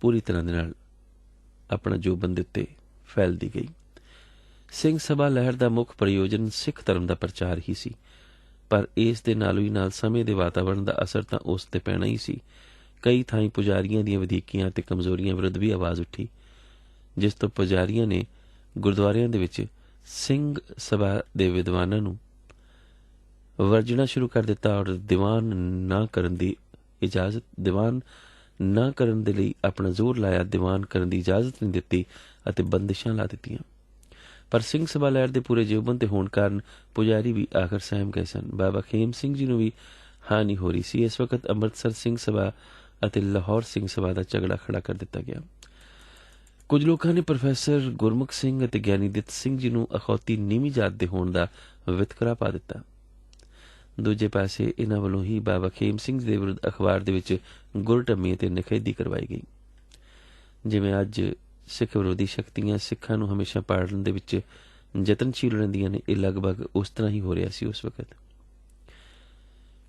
ਪੂਰੀ ਤਰ੍ਹਾਂ ਦੇ ਨਾਲ ਆਪਣਾ ਜੋਬਨ ਦਿੱਤੇ ਫੈਲਦੀ ਗਈ। ਸਿੰਘ ਸਭਾ ਲਹਿਰ ਦਾ ਮੁੱਖ ਪ੍ਰਯੋਜਨ ਸਿੱਖ ਧਰਮ ਦਾ ਪ੍ਰਚਾਰ ਹੀ ਸੀ, ਪਰ ਇਸ ਦੇ ਨਾਲੋਂ ਹੀ ਨਾਲ ਸਮੇਂ ਦੇ ਵਾਤਾਵਰਣ ਦਾ ਅਸਰ ਤਾਂ ਉਸ ਤੇ ਪੈਣਾ ਹੀ ਸੀ। ਕਈ ਥਾਈਂ ਪੁਜਾਰੀਆਂ ਦੀਆਂ ਵਧੀਕੀਆਂ ਤੇ ਕਮਜ਼ੋਰੀਆਂ ਵਿਰੁੱਧ ਵੀ ਆਵਾਜ਼ ਉੱਠੀ, ਜਿਸ ਤੋਂ ਪੁਜਾਰੀਆਂ ਨੇ ਗੁਰਦੁਆਰਿਆਂ ਦੇ ਵਿੱਚ ਸਿੰਘ ਸਭਾ ਦੇ ਵਿਦਵਾਨਾਂ ਨੂੰ ਵਰਜਣਾ ਸ਼ੁਰੂ ਕਰ ਦਿੱਤਾ ਔਰ ਦੀਵਾਨ ਨਾ ਕਰਨ ਦੀ ਇਜਾਜ਼ਤ, ਦੀਵਾਨ ਨਾ ਕਰਨ ਦੇ ਲਈ ਆਪਣਾ ਜ਼ੋਰ ਲਾਇਆ, ਦੀਵਾਨ ਕਰਨ ਦੀ ਇਜਾਜ਼ਤ ਨਹੀਂ ਦਿੱਤੀ ਅਤੇ ਬੰਦਿਸ਼ਾਂ ਲਾ ਦਿੱਤੀਆਂ। ਪਰ ਸਿੰਘ ਸਭਾ ਲਹਿਰ ਦੇ ਪੂਰੇ ਜੀਵਨ ਤੇ ਹੋਣ ਕਾਰਨ ਪੁਜਾਰੀ ਵੀ ਆਖਰ ਸਹਿਮ ਗਏ ਸਨ। ਬਾਬਾ ਖੇਮ ਸਿੰਘ ਜੀ ਨੂੰ ਵੀ ਹਾਨੀ ਹੋ ਰਹੀ ਸੀ। ਇਸ ਵਕਤ ਅੰਮ੍ਰਿਤਸਰ ਸਿੰਘ ਸਭਾ ਅਤੇ ਲਾਹੌਰ ਸਿੰਘ ਸਭਾ ਦਾ ਝਗੜਾ ਖੜਾ ਕਰ ਦਿੱਤਾ ਗਿਆ। ਕੁਝ ਲੋਕਾਂ ਨੇ ਪ੍ਰੋਫੈਸਰ ਗੁਰਮੁਖ ਸਿੰਘ ਅਤੇ ਗਿਆਨੀ ਦਿੱਤ ਸਿੰਘ ਜੀ ਨੂੰ ਅਖੌਤੀ ਨੀਵੀਂ ਜਾਤ ਦੇ ਹੋਣ ਦਾ ਵਿਤਕਰਾ ਪਾ ਦਿੱਤਾ। ਦੂਜੇ ਪਾਸੇ ਇਹਨਾਂ ਵੱਲੋਂ ਹੀ ਬਾਬਾ ਖੇਮ ਸਿੰਘ ਦੇ ਵਿਰੁੱਧ ਅਖਬਾਰ ਦੇ ਵਿੱਚ ਗੁਰਟਮੀ ਤੇ ਨਖੇਦੀ ਕਰਵਾਈ ਗਈ। ਜਿਵੇਂ ਅੱਜ ਸਿੱਖ ਵਿਰੋਧੀ ਸ਼ਕਤੀਆਂ ਸਿੱਖਾਂ ਨੂੰ ਹਮੇਸ਼ਾ ਪਾੜਨ ਦੇ ਵਿੱਚ ਯਤਨਸ਼ੀਲ ਰਹਿੰਦੀਆਂ ਨੇ, ਇਹ ਲਗਭਗ ਉਸ ਤਰ੍ਹਾਂ ਹੀ ਹੋ ਰਿਹਾ ਸੀ ਉਸ ਵਕਤ।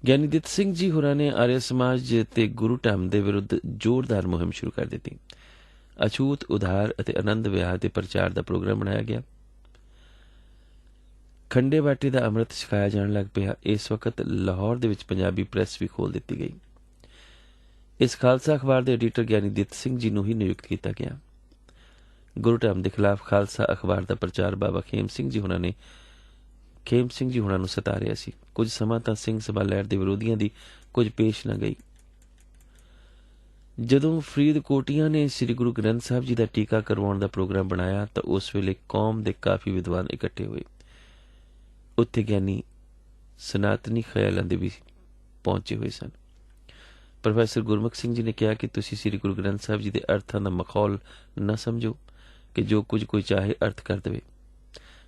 ਗਿਆਨੀ ਦਿੱਤ ਸਿੰਘ ਜੀ ਹੋਰਾਂ ਨੇ ਆਰਿਆ ਸਮਾਜ ਤੇ ਗੁਰੂ ਧਰਮ ਦੇ ਵਿਰੁੱਧ ਜ਼ੋਰਦਾਰ ਮੁਹਿੰਮ ਸ਼ੁਰੂ ਕਰ ਦਿੱਤੀ। ਅਛੂਤ, ਉਧਾਰ ਅਤੇ ਆਨੰਦ ਵਿਆਹ ਦੇ ਪ੍ਰਚਾਰ ਦਾ ਪ੍ਰੋਗਰਾਮ ਬਣਾਇਆ ਗਿਆ। ਖੰਡੇ ਬਾਟੀ ਦਾ ਅੰਮ੍ਰਿਤ ਛਕਾਇਆ ਜਾਣ ਲੱਗ ਪਿਆ। ਇਸ ਵਕਤ ਲਾਹੌਰ ਦੇ ਵਿੱਚ ਪੰਜਾਬੀ ਪ੍ਰੈਸ ਵੀ ਖੋਲ ਦਿੱਤੀ ਗਈ। ਇਸ ਖਾਲਸਾ ਅਖਬਾਰ ਦੇ ਐਡੀਟਰ ਗਿਆਨੀ ਦਿੱਤ ਸਿੰਘ ਜੀ ਨੂੰ ਹੀ ਨਿਯੁਕਤ ਕੀਤਾ ਗਿਆ। ਗੁਰੂ ਧਰਮ ਦੇ ਖਿਲਾਫ ਖਾਲਸਾ ਅਖਬਾਰ ਦਾ ਪ੍ਰਚਾਰ ਬਾਬਾ ਖੇਮ ਸਿੰਘ ਜੀ ਹੁਣਾਂ ਨੇ ਖੇਮ ਸਿੰਘ ਜੀ ਹੁਣਾਂ ਨੂੰ ਸਤਾ ਰਿਹਾ ਸੀ। ਕੁਝ ਸਮਾਂ ਤਾਂ ਸਿੰਘ ਸਭਾ ਲਹਿਰ ਦੇ ਵਿਰੋਧੀਆਂ ਦੀ ਕੁਝ ਪੇਸ਼ ਨਾ ਗਈ। ਜਦੋਂ ਫਰੀਦਕੋਟੀਆਂ ਨੇ ਸ੍ਰੀ ਗੁਰੂ ਗ੍ਰੰਥ ਸਾਹਿਬ ਜੀ ਦਾ ਟੀਕਾ ਕਰਵਾਉਣ ਦਾ ਪ੍ਰੋਗਰਾਮ ਬਣਾਇਆ, ਤਾਂ ਉਸ ਵੇਲੇ ਕੌਮ ਦੇ ਕਾਫੀ ਵਿਦਵਾਨ ਇਕੱਠੇ ਹੋਏ। ਉੱਥੇ ਗਿਆਨੀ ਸਨਾਤਨੀ ਖਿਆਲਾਂ ਦੇ ਵੀ ਪਹੁੰਚੇ ਹੋਏ ਸਨ। ਪ੍ਰੋਫੈਸਰ ਗੁਰਮੁਖ ਸਿੰਘ ਜੀ ਨੇ ਕਿਹਾ ਕਿ ਤੁਸੀਂ ਸ੍ਰੀ ਗੁਰੂ ਗ੍ਰੰਥ ਸਾਹਿਬ ਜੀ ਦੇ ਅਰਥਾਂ ਦਾ ਮਖੌਲ ਨਾ ਸਮਝੋ ਕਿ ਜੋ ਕੁਝ ਕੋਈ ਚਾਹੇ ਅਰਥ ਕਰ ਦੇਵੇ।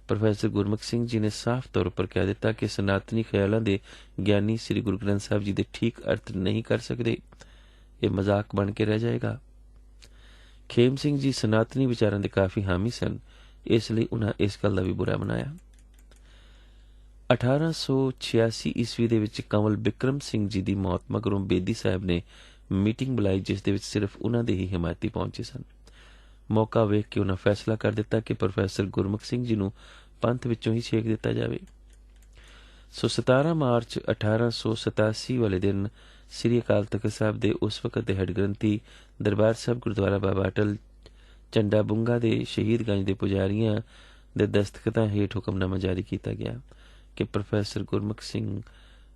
ਪ੍ਰੋਫੈਸਰ ਗੁਰਮੁਖ ਸਿੰਘ ਜੀ ਨੇ ਸਾਫ਼ ਤੌਰ ਉੱਪਰ ਕਹਿ ਦਿੱਤਾ ਕਿ ਸਨਾਤਨੀ ਖਿਆਲਾਂ ਦੇ ਗਿਆਨੀ ਸ੍ਰੀ ਗੁਰੂ ਗ੍ਰੰਥ ਸਾਹਿਬ ਜੀ ਦੇ ਠੀਕ ਅਰਥ ਨਹੀਂ ਕਰ ਸਕਦੇ। ਇਹ ਮਜ਼ਾਕ ਬਣ ਕੇ ਰਹਿ ਜਾਏਗਾ। ਖੇਮ ਸਿੰਘ ਜੀ ਸਨਾਤਨੀ ਵਿਚਾਰਾਂ ਦੇ ਕਾਫੀ ਹਾਮੀ ਸਨ। ਇਸ ਲਈ ਉਹਨਾਂ ਇਸ ਗੱਲ ਦਾ ਵੀ ਬੁਰਾ ਮਨਾਇਆ। 1886 ਈਸਵੀ ਦੇ ਵਿੱਚ ਕੰਵਲ ਬਿਕਰਮ ਸਿੰਘ ਜੀ ਦੀ ਮੌਤ ਮਗਰੋਂ ਬੇਦੀ ਸਾਹਿਬ ਨੇ ਮੀਟਿੰਗ ਬੁਲਾਈ, ਜਿਸ ਦੇ ਵਿੱਚ ਸਿਰਫ ਉਹਨਾਂ ਦੇ ਹੀ ਹਮਾਇਤੀ ਪਹੁੰਚੇ ਸਨ। ਮੌਕਾ ਵੇਖ ਕੇ ਉਹਨਾਂ ਫੈਸਲਾ ਕਰ ਦਿੱਤਾ ਕਿ ਪ੍ਰੋਫੈਸਰ ਗੁਰਮੁਖ ਸਿੰਘ ਜੀ ਨੂੰ ਪੰਥ ਵਿੱਚੋਂ ਹੀ ਛੇਕ ਦਿੱਤਾ ਜਾਵੇ। ਸੋ 17 ਮਾਰਚ 1887 ਵਾਲੇ ਦਿਨ ਸ੍ਰੀ ਅਕਾਲ ਤਖਤ ਸਾਹਿਬ ਦੇ ਉਸ ਵਕਤ ਦੇ ਹੈੱਡ ਗ੍ਰੰਥੀ ਦਰਬਾਰ ਸਾਹਿਬ ਗੁਰਦੁਆਰਾ ਬਾਬਾ ਅਟਲ ਚੰਡਾ ਬੁੰਗਾ ਦੇ ਸ਼ਹੀਦਗੰਜ ਦੇ ਪੁਜਾਰੀਆਂ ਦੇ ਦਸਤਖਤਾਂ ਹੇਠ ਹੁਕਮਨਾਮਾ ਜਾਰੀ ਕੀਤਾ ਗਿਆ ਕਿ ਪ੍ਰੋਫੈਸਰ ਗੁਰਮੁਖ ਸਿੰਘ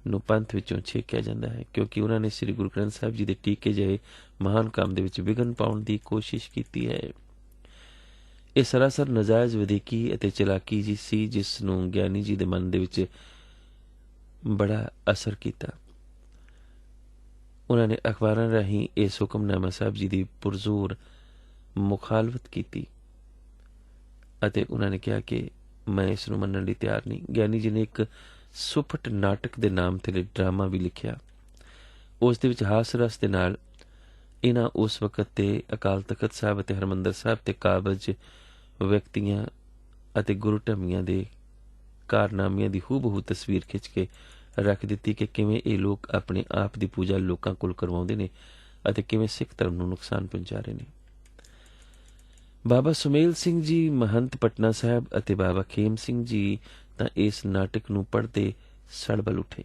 ਨੂੰ ਪੰਥ ਵਿੱਚੋਂ ਛੇਕਿਆ ਜਾਂਦਾ ਹੈ, ਕਿਉਂਕਿ ਉਹਨਾਂ ਨੇ ਸ੍ਰੀ ਗੁਰੂ ਗ੍ਰੰਥ ਸਾਹਿਬ ਜੀ ਦੇ ਟੀਕੇ ਜਿਹੇ ਮਹਾਨ ਕੰਮ ਦੇ ਵਿੱਚ ਵਿਘਨ ਪਾਉਣ ਦੀ ਕੋਸ਼ਿਸ਼ ਕੀਤੀ ਹੈ। ਇਹ ਸਰਾਸਰ ਨਜਾਇਜ਼ ਵਧੀਕੀ ਅਤੇ ਚਲਾਕੀ ਜੀ ਸੀ, ਜਿਸ ਨੂੰ ਗਿਆਨੀ ਜੀ ਦੇ ਮਨ ਦੇ ਵਿੱਚ ਬੜਾ ਅਸਰ ਕੀਤਾ। ਉਹਨਾਂ ਨੇ ਅਖਬਾਰਾਂ ਰਾਹੀਂ ਇਸ ਹੁਕਮਨਾਮਾ ਸਾਹਿਬ ਜੀ ਦੀ ਪੁਰਜ਼ੋਰ ਮੁਖਾਲਫਤ ਕੀਤੀ ਅਤੇ ਉਹਨਾਂ ਨੇ ਕਿਹਾ ਕਿ ਮੈਂ ਇਸ ਨੂੰ ਮੰਨਣ ਲਈ ਤਿਆਰ ਨਹੀਂ। ਗਿਆਨੀ ਜੀ ਨੇ ਇੱਕ ਸੁਪਟ ਨਾਟਕ ਦੇ ਨਾਮ ਤੇ ਡਰਾਮਾ ਵੀ ਲਿਖਿਆ। ਉਸ ਦੇ ਵਿੱਚ ਹਾਸ ਰਸ ਦੇ ਨਾਲ ਇਹਨਾਂ ਉਸ ਵਕਤ ਤੇ ਅਕਾਲ ਤਖਤ ਸਾਹਿਬ ਅਤੇ ਹਰਮੰਦਰ ਸਾਹਿਬ ਤੇ ਕਾਬਜ ਵਿਅਕਤੀਆਂ ਅਤੇ ਗੁਰੂ ਧਮੀਆਂ ਦੇ ਕਾਰਨਾਮਿਆਂ ਦੀ ਹੂਬਹੂ ਤਸਵੀਰ ਖਿੱਚ ਕੇ ਰੱਖ ਦਿੱਤੀ ਕਿ ਕਿਵੇਂ ਇਹ ਲੋਕ ਆਪਣੇ ਆਪ ਦੀ ਪੂਜਾ ਲੋਕਾਂ ਕੋਲ ਕਰਵਾਉਂਦੇ ਨੇ ਅਤੇ ਕਿਵੇਂ ਸਿੱਖ ਧਰਮ ਨੂੰ ਨੁਕਸਾਨ ਪਹੁੰਚਾ ਰਹੇ ਨੇ। ਬਾਬਾ ਸੁਮੇਲ ਸਿੰਘ ਜੀ, ਮਹੰਤ ਪਟਨਾ ਸਾਹਿਬ ਅਤੇ ਬਾਬਾ ਖੇਮ ਸਿੰਘ ਜੀ ਤਾਂ ਇਸ ਨਾਟਕ ਨੂੰ ਪੜ੍ਹਦੇ ਸੜਬਲ ਉਠੇ।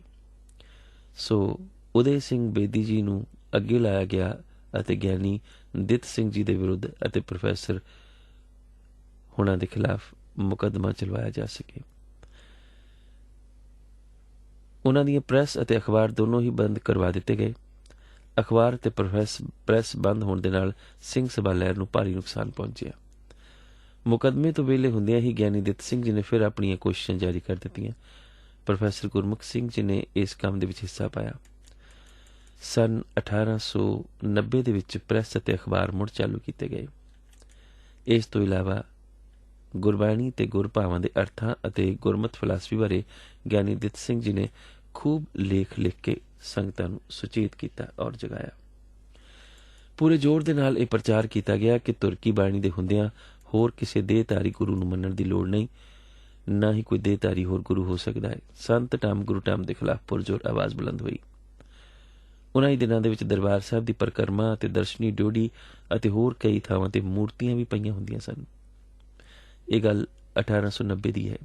ਸੋ ਉਦੇ ਸਿੰਘ ਬੇਦੀ ਜੀ ਨੂੰ ਅੱਗੇ ਲਾਇਆ ਗਿਆ ਅਤੇ ਗਿਆਨੀ ਦਿੱਤ ਸਿੰਘ ਜੀ ਦੇ ਵਿਰੁੱਧ ਅਤੇ ਪ੍ਰੋਫੈਸਰ ਹੁਣਾਂ ਦੇ ਖਿਲਾਫ ਮੁਕੱਦਮਾ ਚਲਵਾਇਆ ਜਾ ਸਕੇ। ਉਹਨਾਂ ਦੀਆਂ ਪ੍ਰੈਸ ਅਤੇ ਅਖਬਾਰ ਦੋਨੋਂ ਹੀ ਬੰਦ ਕਰਵਾ ਦਿੱਤੇ ਗਏ। ਅਖਬਾਰ ਤੇ ਪ੍ਰੈਸ ਪ੍ਰੈਸ ਬੰਦ ਹੋਣ ਦੇ ਨਾਲ ਸਿੰਘ ਸਭਾ ਲਹਿਰ ਨੂੰ ਭਾਰੀ ਨੁਕਸਾਨ ਪਹੁੰਚਿਆ। ਮੁਕਦਮੇ ਤੋਂ ਵੇਲੇ ਹੁੰਦਿਆਂ ਹੀ ਗਿਆਨੀ ਦਿੱਤ ਸਿੰਘ ਜੀ ਨੇ ਫਿਰ ਆਪਣੀਆਂ ਕੋਸ਼ਿਸ਼ਾਂ ਜਾਰੀ ਕਰ ਦਿੱਤੀਆਂ। ਪ੍ਰੋਫੈਸਰ ਗੁਰਮੁਖ ਸਿੰਘ ਜੀ ਨੇ ਇਸ ਕੰਮ ਦੇ ਵਿੱਚ ਹਿੱਸਾ ਪਾਇਆ। ਸਨ 1890 ਦੇ ਵਿੱਚ ਪ੍ਰੈਸ ਅਤੇ ਅਖਬਾਰ ਮੁੜ ਚਾਲੂ ਕੀਤੇ ਗਏ। ਇਸ ਤੋਂ ਇਲਾਵਾ ਗੁਰਬਾਣੀ ਤੇ ਗੁਰਭਾਵਾਂ ਦੇ ਅਰਥਾਂ ਅਤੇ ਗੁਰਮਤ ਫਿਲਾਸਫੀ ਬਾਰੇ ਗਿਆਨੀ ਦਿੱਤ ਸਿੰਘ ਜੀ ਨੇ ਖੂਬ ਲੇਖ ਲਿਖ ਕੇ ਸੰਗਤਾਂ ਨੂੰ ਸੁਚੇਤ ਕੀਤਾ ਔਰ ਜਗਾਇਆ। ਪੂਰੇ ਜ਼ੋਰ ਦੇ ਨਾਲ ਇਹ ਪ੍ਰਚਾਰ ਕੀਤਾ ਗਿਆ ਕਿ ਤੁਰਕੀ ਬਾਣੀ ਦੇ ਹੁੰਦਿਆਂ ਹੋਰ ਕਿਸੇ ਦੇਹਧਾਰੀ ਗੁਰੂ ਨੂੰ ਮੰਨਣ ਦੀ ਲੋੜ ਨਹੀਂ, ਨਾ ਹੀ ਕੋਈ ਦੇਹਧਾਰੀ ਹੋਰ ਗੁਰੂ ਹੋ ਸਕਦਾ ਹੈ। ਸੰਤ ਟਾਮ ਗੁਰੂ ਟਾਮ ਦੇ ਖਿਲਾਫ ਪੁਰਜ਼ੋਰ ਆਵਾਜ਼ ਬੁਲੰਦ ਹੋਈ। ਉਹਨਾਂ ਹੀ ਦਿਨਾਂ ਦੇ ਵਿੱਚ ਦਰਬਾਰ ਸਾਹਿਬ ਦੀ ਪਰਕਰਮਾ ਅਤੇ ਦਰਸ਼ਨੀ ਡਿਊਟੀ ਅਤੇ ਹੋਰ ਕਈ ਥਾਵਾਂ ਤੇ ਮੂਰਤੀਆਂ ਵੀ ਪਈਆਂ ਹੁੰਦੀਆਂ ਸਨ। ਇਹ ਗੱਲ 1890 ਦੀ ਹੈ।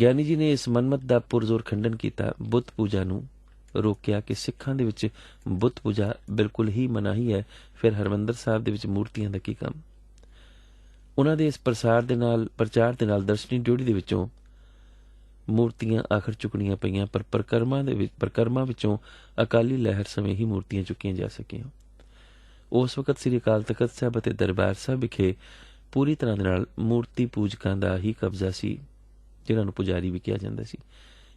ਗਿਆਨੀ ਜੀ ਨੇ ਇਸ ਮਨਮਤ ਦਾ ਪੁਰਜ਼ੋਰ ਖੰਡਨ ਕੀਤਾ। ਬੁੱਤ ਪੂਜਾ ਨੂੰ ਰੋਕਿਆ ਕਿ ਸਿੱਖਾਂ ਦੇ ਵਿੱਚ ਬੁੱਤ ਪੂਜਾ ਬਿਲਕੁਲ ਹੀ ਮਨਾਹੀ ਹੈ। ਫਿਰ ਹਰਮੰਦਰ ਸਾਹਿਬ ਦੇ ਵਿੱਚ ਮੂਰਤੀਆਂ ਦਾ ਕੀ ਕੰਮ? ਉਹਨਾਂ ਦੇ ਇਸ ਪ੍ਰਸਾਰ ਦੇ ਨਾਲ, ਪ੍ਰਚਾਰ ਦੇ ਨਾਲ ਦਰਸ਼ਨੀ ਡਿਊਟੀ ਦੇ ਵਿੱਚੋਂ ਮੂਰਤੀਆਂ ਆਖਰ ਚੁੱਕਣੀਆਂ ਪਈਆਂ, ਪਰ ਪ੍ਰਕਰਮਾਂ ਦੇ ਵਿੱਚ, ਪ੍ਰਕਰਮਾਂ ਵਿੱਚੋਂ ਅਕਾਲੀ ਲਹਿਰ ਸਮੇਂ ਹੀ ਮੂਰਤੀਆਂ ਚੁੱਕੀਆਂ ਜਾ ਸਕੀਆਂ। ਉਸ ਵਕਤ ਸ੍ਰੀ ਅਕਾਲ ਤਖਤ ਸਾਹਿਬ ਅਤੇ ਦਰਬਾਰ ਸਾਹਿਬ ਵਿਖੇ ਪੂਰੀ ਤਰ੍ਹਾਂ ਦੇ ਨਾਲ ਮੂਰਤੀ ਪੂਜਕਾਂ ਦਾ ਹੀ ਕਬਜ਼ਾ ਸੀ ਜਿਨ੍ਹਾਂ ਨੂੰ ਪੁਜਾਰੀ ਵੀ ਕਿਹਾ ਜਾਂਦਾ ਸੀ।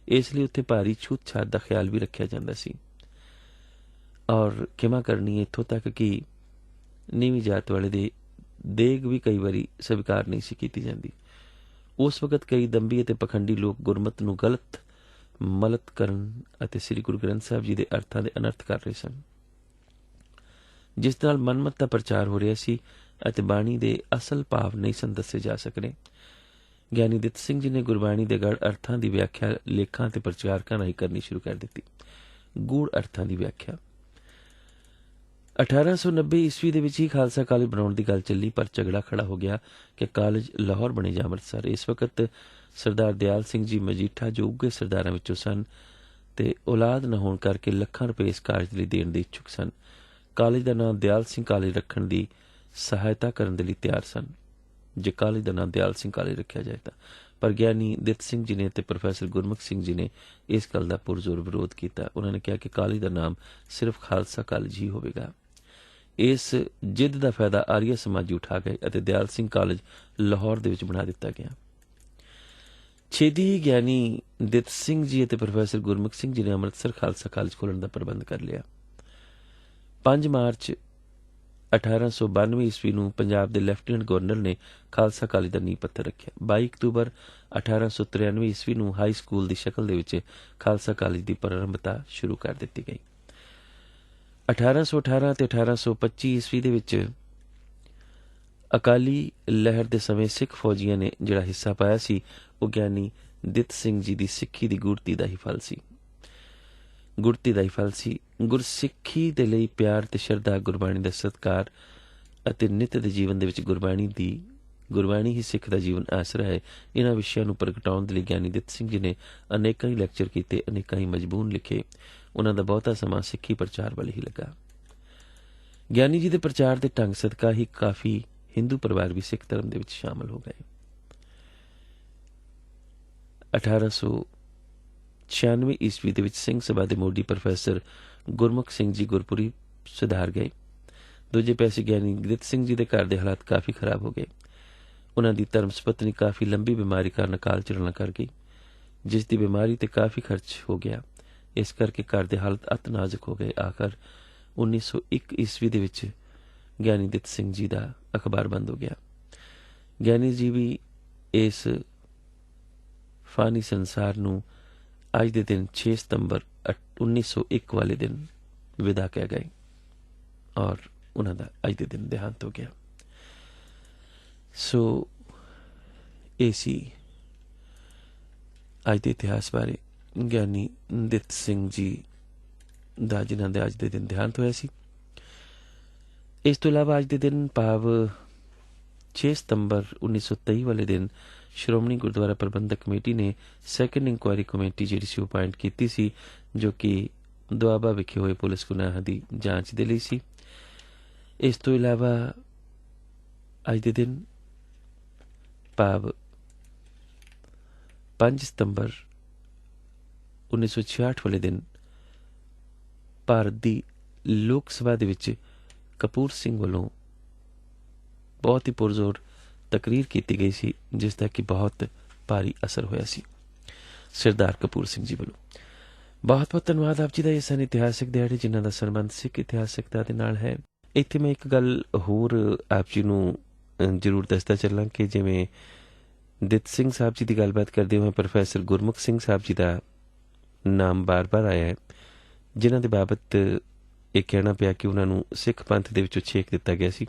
ਇਸ ਲਈ ਉੱਥੇ ਭਾਰੀ ਛੂਤ ਛਾਤ ਦਾ ਖਿਆਲ ਵੀ ਰੱਖਿਆ ਜਾਂਦਾ ਸੀ। ਔਰ ਕਿਮਾ ਕਰਨੀ ਇੱਥੋਂ ਤੱਕ ਕਿ ਨੀਵੀਂ ਜਾਤ ਵਾਲੇ ਦੇ ਦੇਗ ਵੀ ਕਈ ਵਾਰੀ ਸਵੀਕਾਰ ਨਹੀਂ ਸੀ ਕੀਤੀ ਜਾਂਦੀ। ਉਸ ਵਕਤ ਕਈ ਦੰਬੀ ਅਤੇ ਪਖੰਡੀ ਲੋਕ ਗੁਰਮਤ ਨੂੰ ਗਲਤ, ਮਲਤ ਕਰਨ ਅਤੇ ਸ੍ਰੀ ਗੁਰੂ ਗ੍ਰੰਥ ਸਾਹਿਬ ਜੀ ਦੇ ਅਰਥਾਂ ਦੇ ਅਨਰਥ ਕਰ ਰਹੇ ਸਨ। ਜਿਸ ਨਾਲ ਮਨਮਤ ਦਾ ਪ੍ਰਚਾਰ ਹੋ ਰਿਹਾ ਸੀ ਅਤੇ ਬਾਣੀ ਦੇ ਅਸਲ ਭਾਵ ਨਹੀਂ ਸਨ ਦੱਸੇ ਜਾ ਸਕਣੇ ਗਿਆਨੀ ਦਿੱਤ ਸਿੰਘ ਜੀ ਨੇ ਗੁਰਬਾਣੀ ਦੇ ਗੜ ਅਰਥਾਂ ਦੀ ਵਿਆਖਿਆ ਲੇਖਾਂ ਤੇ ਪ੍ਰਚਾਰਕਾਂ ਰਾਹੀਂ ਕਰਨੀ ਸ਼ੁਰੂ ਕਰ ਦਿੱਤੀ। ਗੂੜ ਅਰਥਾਂ ਦੀ ਵਿਆਖਿਆ। 1890 ਈਸਵੀ ਦੇ ਵਿੱਚ ਹੀ ਖਾਲਸਾ ਕਾਲਜ ਬਣਾਉਣ ਦੀ ਗੱਲ ਚੱਲੀ, ਪਰ ਝਗੜਾ ਖੜਾ ਹੋ ਗਿਆ ਕਿ ਕਾਲਜ ਲਾਹੌਰ ਬਣੇ ਜਾਂ ਅੰਮ੍ਰਿਤਸਰ। ਇਸ ਵਕਤ ਸਰਦਾਰ ਦਿਆਲ ਸਿੰਘ ਜੀ ਮਜੀਠਾ ਜੋ ਉੱਗੇ ਸਰਦਾਰਾਂ ਵਿੱਚੋਂ ਸਨ ਤੇ ਔਲਾਦ ਨਾ ਹੋਣ ਕਰਕੇ ਲੱਖਾਂ ਰੁਪਏ ਇਸ ਕਾਲਜ ਲਈ ਦੇਣ ਦੇ ਇੱਛੁਕ ਸਨ। ਕਾਲਜ ਦਾ ਨਾਮ ਦਿਆਲ ਸਿੰਘ ਕਾਲਜ ਰੱਖਣ ਦੀ ਸਹਾਇਤਾ ਕਰਨ ਦੇ ਲਈ ਤਿਆਰ ਸਨ। ਜੇ ਕਾਲਜ ਦਾ ਨਾਮ ਦਿਆਲ ਸਿੰਘ ਕਾਲਜ ਰੱਖਿਆ ਜਾਏ ਤਾਂ। ਪਰ ਗਿਆਨੀ ਦਿੱਤ ਸਿੰਘ ਜੀ ਨੇ ਤੇ ਪ੍ਰੋਫੈਸਰ ਗੁਰਮੁਖ ਸਿੰਘ ਜੀ ਨੇ ਇਸ ਗੱਲ ਦਾ ਪੁਰਜ਼ੋਰ ਵਿਰੋਧ ਕੀਤਾ। ਉਹਨਾਂ ਨੇ ਕਿਹਾ ਕਿ ਕਾਲਜ ਦਾ ਨਾਮ ਸਿਰਫ ਖਾਲਸਾ ਕਾਲਜ ਹੀ ਹੋਵੇਗਾ। ਇਸ ਜਿੱਦ ਦਾ ਫਾਇਦਾ ਆਰੀਆ ਸਮਾਜੀ ਉਠਾ ਗਏ ਅਤੇ ਦਿਆਲ ਸਿੰਘ ਕਾਲਜ ਲਾਹੌਰ ਦੇ ਵਿੱਚ ਬਣਾ ਦਿੱਤਾ ਗਿਆ। ਛੇਦੀ ਹੀ ਗਿਆਨੀ ਦਿੱਤ ਸਿੰਘ ਜੀ ਅਤੇ ਪ੍ਰੋਫੈਸਰ ਗੁਰਮੁਖ ਸਿੰਘ ਜੀ ਨੇ ਅੰਮ੍ਰਿਤਸਰ ਖਾਲਸਾ ਕਾਲਜ ਖੋਲ੍ਹਣ ਦਾ ਪ੍ਰਬੰਧ ਕਰ ਲਿਆ। 5 ਮਾਰਚ 1892 ਈਸਵੀ ਨੂੰ ਪੰਜਾਬ ਦੇ ਲੈਫਟੀਨੈਂਟ ਗਵਰਨਰ ਨੇ ਖਾਲਸਾ ਕਾਲਜ ਦਾ ਨੀਂਹ ਪੱਥਰ ਰੱਖਿਆ। 22 ਅਕਤੂਬਰ 1893 ਈਸਵੀ ਨੂੰ ਹਾਈ ਸਕੂਲ ਦੀ ਸ਼ਕਲ ਦੇ ਵਿੱਚ ਖਾਲਸਾ ਕਾਲਜ ਦੀ ਪ੍ਰਾਰੰਭਤਾ ਸ਼ੁਰੂ ਕਰ ਦਿੱਤੀ ਗਈ। 1818 ਤੇ 1825 ਈਸਵੀ ਦੇ ਵਿੱਚ ਅਕਾਲੀ ਲਹਿਰ ਦੇ ਸਮੇਂ ਸਿੱਖ ਫੌਜੀਆਂ ਨੇ ਜਿਹੜਾ ਹਿੱਸਾ ਪਾਇਆ ਸੀ, ਉਹ ਗਿਆਨੀ ਦਿੱਤ ਸਿੰਘ ਜੀ ਦੀ ਸਿੱਖੀ ਦੀ ਗੁਰਤੀ ਦਾ ਹੀ ਫਲ ਸੀ। ਗੁਰਤੀ ਦਾ ਹੀ ਫਲ ਸੀ। ਗੁਰਸਿੱਖੀ ਦੇ ਲਈ ਪਿਆਰ ਤੇ ਸ਼ਰਧਾ ਗੁਰਬਾਣੀ ਦਾ ਸਤਕਾਰ ਅਤੇ ਨਿਤ ਦੇ ਜੀਵਨ ਦੇ ਵਿੱਚ ਗੁਰਬਾਣੀ ਦੀ, ਗੁਰਬਾਣੀ ਹੀ ਸਿੱਖ ਦਾ ਜੀਵਨ ਆਸਰਾ ਹੈ। ਇਹਨਾਂ ਵਿਸ਼ਿਆਂ ਨੂੰ ਪ੍ਰਗਟਾਉਣ ਦੇ ਲਈ ਗਿਆਨੀ ਦਿੱਤ ਸਿੰਘ ਜੀ ਨੇ ਅਨੇਕਾਂ ਹੀ ਲੈਕਚਰ ਕੀਤੇ, ਅਨੇਕਾਂ ਹੀ ਮਜਬੂਨ ਲਿਖੇ। ਉਹਨਾਂ ਦਾ ਬਹੁਤਾ ਸਮਾਂ ਸਿੱਖੀ ਪ੍ਰਚਾਰ ਵੱਲ ਹੀ ਲੱਗਾ। ਗਿਆਨੀ ਜੀ ਦੇ ਪ੍ਰਚਾਰ ਦੇ ਢੰਗ ਸਦਕਾ ਹੀ ਕਾਫੀ ਹਿੰਦੂ ਪਰਿਵਾਰ ਵੀ ਸਿੱਖ ਧਰਮ ਦੇ ਵਿੱਚ ਸ਼ਾਮਲ ਹੋ ਗਏ। 1896 ਈਸਵੀ ਦੇ ਵਿੱਚ ਸਿੰਘ ਸਭਾ ਦੇ ਮੋਢੀ ਪ੍ਰੋਫੈਸਰ ਗੁਰਮੁਖ ਸਿੰਘ ਜੀ ਗੁਰਪੁਰੀ ਸੁਧਾਰ ਗਏ। ਦੂਜੇ ਪਾਸੇ ਗਿਆਨੀ ਗ੍ਰਿਤ ਸਿੰਘ ਜੀ ਦੇ ਘਰ ਦੇ ਹਾਲਾਤ ਕਾਫੀ ਖਰਾਬ ਹੋ ਗਏ। ਉਹਨਾਂ ਦੀ ਧਰਮ ਸੁਪਤਨੀ ਕਾਫੀ ਲੰਬੀ ਬਿਮਾਰੀ ਕਾਰਨ ਅਕਾਲ ਚੜ੍ਹਨਾ ਕਰ ਗਈ, ਜਿਸ ਦੀ ਬਿਮਾਰੀ ਤੇ ਕਾਫੀ ਖਰਚ ਹੋ ਗਿਆ। ਇਸ ਕਰਕੇ ਘਰ ਦੇ ਹਾਲਤ ਅਤ ਨਾਜ਼ੁਕ ਹੋ ਗਏ। ਆਖਰ 1901 ਈਸਵੀ ਦੇ ਵਿੱਚ ਗਿਆਨੀ ਦਿੱਤ ਸਿੰਘ ਜੀ ਦਾ ਅਖਬਾਰ ਬੰਦ ਹੋ ਗਿਆ। ਗਿਆਨੀ ਜੀ ਵੀ ਇਸ ਫਾਨੀ ਸੰਸਾਰ ਨੂੰ ਅੱਜ ਦੇ ਦਿਨ 6 ਸਤੰਬਰ 1901 ਵਾਲੇ ਦਿਨ ਵਿਦਾ ਕਹਿ ਗਏ ਔਰ ਉਹਨਾਂ ਦਾ ਅੱਜ ਦੇ ਦਿਨ ਦੇਹਾਂਤ ਹੋ ਗਿਆ। ਸੋ ਇਹ ਸੀ ਅੱਜ ਦੇ ਇਤਿਹਾਸ ਬਾਰੇ ਗਿਆਨੀ ਦਿੱਤ ਸਿੰਘ ਜੀ ਦਾ ਜਿਨ੍ਹਾਂ ਦੇ ਅੱਜ ਦੇ ਦਿਨ ਦੇਹਾਂਤ ਹੋਇਆ ਸੀ। ਇਸ ਤੋਂ ਇਲਾਵਾ ਅੱਜ ਦੇ ਦਿਨ ਭਾਵ 6 ਸਤੰਬਰ 1923 ਵਾਲੇ ਦਿਨ ਸ਼੍ਰੋਮਣੀ ਗੁਰਦੁਆਰਾ ਪ੍ਰਬੰਧਕ ਕਮੇਟੀ ਨੇ ਸੈਕੰਡ ਇਨਕੁਆਇਰੀ ਕਮੇਟੀ ਜਿਹੜੀ ਸੀ ਉਹ ਅਪਾਇੰਟ ਕੀਤੀ ਸੀ, ਜੋ ਕਿ ਦੁਆਬਾ ਵਿਖੇ ਹੋਏ ਪੁਲਿਸ ਗੁਨਾਹਾਂ ਦੀ ਜਾਂਚ ਦੇ ਲਈ ਸੀ। ਇਸ ਤੋਂ ਇਲਾਵਾ ਅੱਜ ਦੇ ਦਿਨ ਭਾਵ 5 ਸਤੰਬਰ 1966 ਵਾਲੇ ਦਿਨ ਭਾਰਤ ਦੀ ਲੋਕ ਸਭਾ ਦੇ ਵਿੱਚ ਕਪੂਰ ਸਿੰਘ ਵੱਲੋਂ ਬਹੁਤ ਹੀ ਪੁਰਜ਼ੋਰ ਤਕਰੀਰ ਕੀਤੀ ਗਈ ਸੀ, ਜਿਸ ਦਾ ਕਿ ਬਹੁਤ ਭਾਰੀ ਅਸਰ ਹੋਇਆ ਸੀ। ਸਰਦਾਰ ਕਪੂਰ ਸਿੰਘ ਜੀ ਵੱਲੋਂ। ਬਹੁਤ ਬਹੁਤ ਧੰਨਵਾਦ ਆਪ ਜੀ ਦਾ ਇਹ ਸਨ ਇਤਿਹਾਸਿਕ ਦਿਹਾੜੇ, ਜਿਨ੍ਹਾਂ ਦਾ ਸੰਬੰਧ ਸਿੱਖ ਇਤਿਹਾਸਕਤਾ ਦੇ ਨਾਲ ਹੈ। ਇੱਥੇ ਮੈਂ ਇੱਕ ਗੱਲ ਹੋਰ ਆਪ ਜੀ ਨੂੰ ਜ਼ਰੂਰ ਦੱਸਦਾ ਚੱਲਾਂ ਕਿ ਜਿਵੇਂ ਦਿੱਤ ਸਿੰਘ ਸਾਹਿਬ ਜੀ ਦੀ ਗੱਲਬਾਤ ਕਰਦੇ ਹੋਏ ਪ੍ਰੋਫੈਸਰ ਗੁਰਮੁਖ ਸਿੰਘ ਸਾਹਿਬ ਜੀ ਦਾ ਨਾਮ ਬਾਰ-ਬਾਰ ਆਇਆ ਹੈ, ਜਿਨ੍ਹਾਂ ਦੇ ਬਾਬਤ ਇਹ ਕਹਿਣਾ ਪਿਆ ਕਿ ਉਹਨਾਂ ਨੂੰ ਸਿੱਖ ਪੰਥ ਦੇ ਵਿੱਚੋਂ ਛੇਕ ਦਿੱਤਾ ਗਿਆ ਸੀ।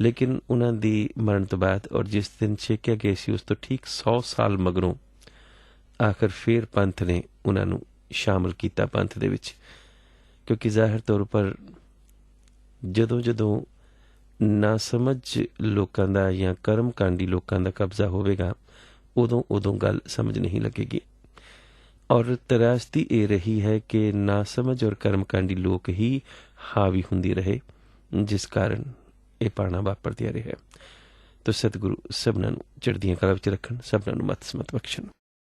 ਲੇਕਿਨ ਉਹਨਾਂ ਦੀ ਮਰਨ ਤੋਂ ਬਾਅਦ ਔਰ ਜਿਸ ਦਿਨ ਛੇਕਿਆ ਗਿਆ ਸੀ, ਉਸ ਤੋਂ ਠੀਕ 100 ਸਾਲ ਮਗਰੋਂ ਆਖਰ ਫੇਰ ਪੰਥ ਨੇ ਉਹਨਾਂ ਨੂੰ ਸ਼ਾਮਲ ਕੀਤਾ ਪੰਥ ਦੇ ਵਿੱਚ। ਕਿਉਂਕਿ ਜ਼ਾਹਿਰ ਤੌਰ ਪਰ ਜਦੋਂ ਜਦੋਂ ਨਾ ਸਮਝ ਲੋਕਾਂ ਦਾ ਜਾਂ ਕਰਮ ਕਾਂਡੀ ਲੋਕਾਂ ਦਾ ਕਬਜ਼ਾ ਹੋਵੇਗਾ, ਉਦੋਂ ਉਦੋਂ ਗੱਲ ਸਮਝ ਨਹੀਂ ਲੱਗੇਗੀ। ਔਰ ਤਰਾਸਤੀ ਇਹ ਰਹੀ ਹੈ ਕਿ ਨਾ ਸਮਝ ਔਰ ਕਰਮ ਕਾਂਡੀ ਲੋਕ ਹੀ ਹਾਵੀ ਹੁੰਦੀ ਰਹੇ, ਜਿਸ ਕਾਰਨ ਇਹ ਪਾਣਾ ਵਾਪਰਦਿਆ ਰਿਹਾ ਤਾਂ ਸਤਿਗੁਰੂ ਸਭਨਾਂ ਨੂੰ ਚੜ੍ਹਦੀਆਂ ਕਲਾ ਵਿੱਚ ਰੱਖਣ, ਸਭਨਾਂ ਨੂੰ ਮਤ ਸਮਤ ਬਖਸ਼ਣ।